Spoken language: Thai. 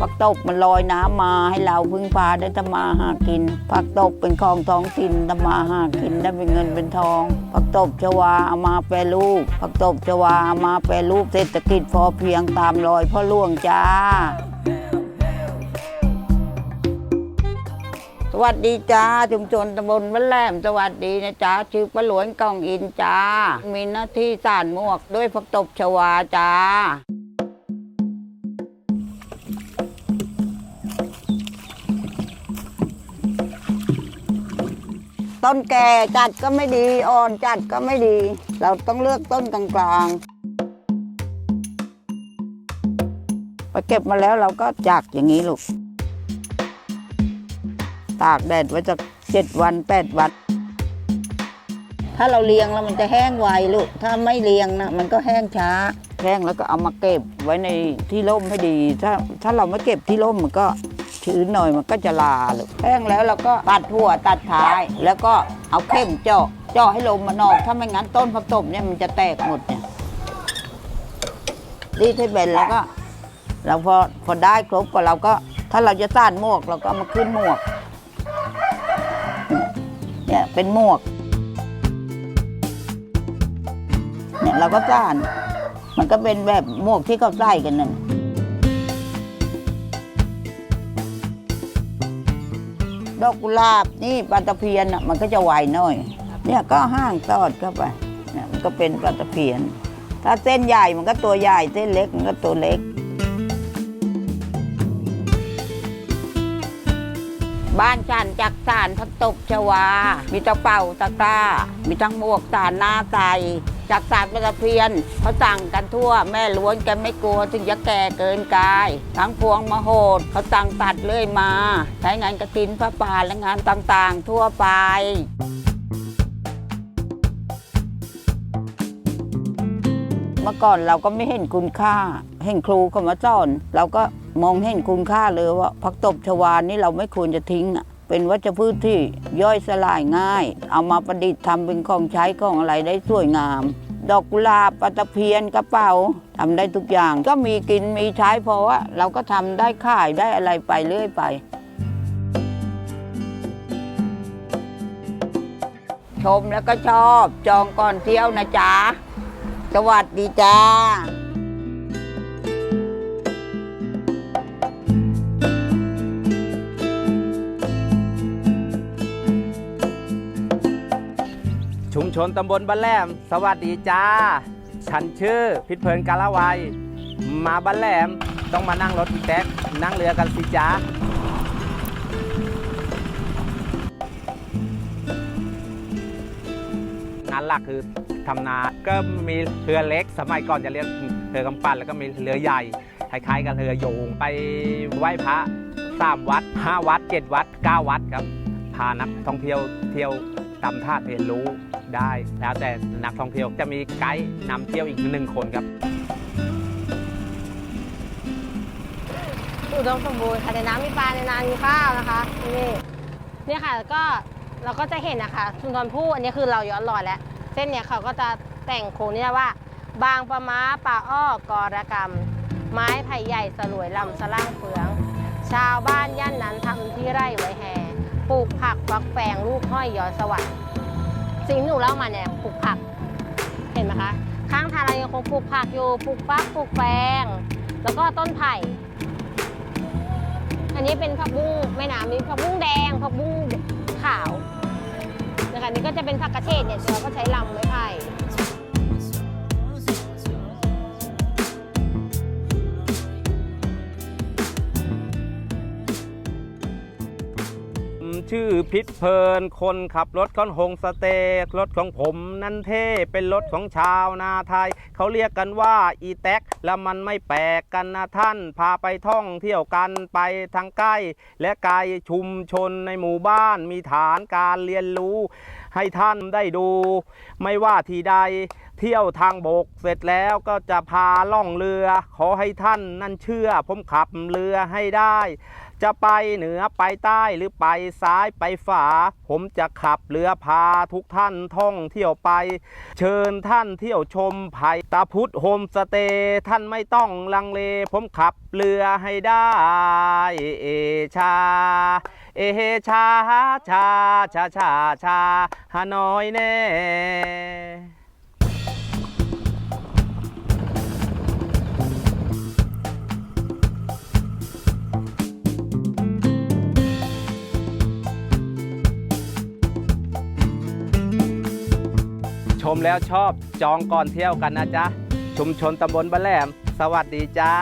ผักตบมันลอยน้ำมาให้เราพึ่งพาได้ทำมาหากินผักตบเป็นของท้องถิ่นทำมาหากินได้เป็นเงินเป็นทองผักตบชวาเอามาแปรรูปผักตบชวาเอามาแปรรูปเศรษฐกิจพอเพียงตามรอยพ่อหลวงจ้า สวัสดีจ้าชุมชนตำบลวัดแหลมสวัสดีนะจ้าชื่อป้าหลวนกองอินจ้า มีหน้าที่สานหมวกด้วยผักตบชวาจ้า ต้นแก่จัดก็ไม่ดีอ่อนจัดก็ไม่ดี เราต้องเลือกต้นกลางๆพอเก็บมาแล้วเราก็จักอย่างนี้ลูก ตากแดดไว้จะเจ็ดวันแปดวัน ถ้าเราเลี้ยงแล้วมันจะแห้งไวลูก ถ้าไม่เลี้ยงนะมันก็แห้งช้า แห้งแล้วก็เอามาเก็บไว้ในที่ร่มให้ดี ถ้าถ้าเราไม่เก็บที่ร่มมันก็ ชื้นหน่อยมันก็จะลาลูกแห้งแล้วเราก็ตัดหัวตัดท้าย แล้วก็เอาเข่งเจาะเจาะให้ลมมันออก ถ้าไม่งั้นต้นผักตบเนี่ยมันจะแตกหมดเนี่ยรีดให้เป็นแล้วก็เราพอพอได้ครบก็เราก็ ถ้าเราจะสานหมวกเราก็มาขึ้นหมวกเนี่ยเป็นหมวกเนี่ยเราก็จ้านมันก็เป็นแบบหมวกที่เขาใส่กันนั่น ดอกกุหลาบนี่ปลาตะเพียนอะมันก็จะไวหน่อย เนี่ยก็ห้างตอดเข้าไปเนี่ยมันก็เป็นปลาตะเพียน ถ้าเส้นใหญ่มันก็ตัวใหญ่เส้นเล็กมันก็ตัวเล็ก บ้านฉันจักสารพัตบชวา มีตะเป่าตะกร้า มีทั้งหมวกสารหน้าใส จักสารปลาตะเพียนเขาสั่งกันทั่ว แม่ล้วนแกไม่กลัวถึงจะแก่เกินกาย ทั้งพวงมโหดเขาสั่งตัดเลื่อยมา ใช้งานกระตินพระป่าและงานต่างๆ ทั่วไปเมื่อก่อนเราก็ไม่เห็นคุณค่า เห็นครูเขามาสอน เราก็มองเห็นคุณค่าเลยว่าผักตบชวานี่เราไม่ควรจะทิ้งอะ เป็นวัชพืชที่ย่อยสลายง่าย เอามาประดิษฐ์ทำเป็นของใช้ของอะไรได้สวยงาม ดอกกุหลาบปาตะเพียนกระเป๋าทำได้ทุกอย่าง ก็มีกินมีใช้เพราะว่าเราก็ทำได้ขายได้อะไรไปเรื่อยไป ชมแล้วก็ชอบจองก่อนเที่ยวนะจ๊ะ สวัสดีจ้า ชนตำบลบ้านแหลม สวัสดีจ้า ฉันชื่อพิษเพลินกาลาวัย มาบ้านแหลมต้องมานั่งรถอีแท็กนั่งเรือกันสิจ้าานหลักคือทำนา ก็มีเรือเล็ก สมัยก่อนจะเรียกเรือกำปั้นแล้วก็มีเรือใหญ่ คล้ายๆกับเรือโยง ไปไหว้พระสามวัดห้าวัดเจ็ดวัดเก้าวัดครับ พานักท่องเที่ยวเที่ยวตำท่าเรียนรู้ ได้ แล้วแต่นักท่องเที่ยวจะมีไกด์นำเที่ยวอีกหนึ่งคนครับอุดมสมบูรณ์ค่ะในน้ำมีปลาในนามีข้าวนะคะนี่เนี่ยค่ะก็เราก็จะเห็นนะคะชุมชนผู้อันนี้คือเราย้อนรอยแล้ว เส้นเนี่ยเขาก็จะแต่งโครงนี่ว่า บางประม้าป่าอ้อกรกรรม ไม้ไผ่ใหญ่สลวยลำสล่างเฟือง ชาวบ้านย่านนั้นทำที่ไร่ไว้แห่ปลูกผักฟักแฟงลูกห้อยยอดสวัสดิ์ สิ่งที่หนูเล่ามาเนี่ยปลูกผัก เห็นไหมคะ ข้างทางเรายังคงปลูกผักอยู่ปลูกฟักปลูกแฟง แล้วก็ต้นไผ่ อันนี้เป็นผักบุ้งแม่น้ำมีผักบุ้งแดงผักบุ้งขาวนะคะนี่ก็จะเป็นผักกระเฉดเนี่ยเราก็ใช้ลำไม้ไผ่ ชื่อพิษเพลิน คนขับรถก้อนหงสเตกรถของผมนั้นเท่เป็นรถของชาวนาไทย เขาเรียกกันว่าอีแท็กแล้วมันไม่แปลกกันนะท่าน พาไปท่องเที่ยวกันไปทางใกล้ และไกลชุมชนในหมู่บ้านมีฐานการเรียนรู้ ให้ท่านได้ดู ไม่ว่าที่ใดเที่ยวทางบกเสร็จแล้วก็จะพาล่องเรือ ขอให้ท่านนั่นเชื่อผมขับเรือให้ได้ จะไปเหนือไปใต้หรือไปซ้ายไปฝา ผมจะขับเรือพาทุกท่านท่องเที่ยวไป เชิญท่านเที่ยวชมไผ่ตาพุทธโฮมสเตย์ท่านไม่ต้องลังเล ผมขับเรือให้ได้เอชา เอชาชาชาชาชาฮานอยแน่ มแล้วชอบจองก่อนเที่ยวกันนะจ๊ะ ชุมชนตำบลบ้านแหลม สวัสดีจ้า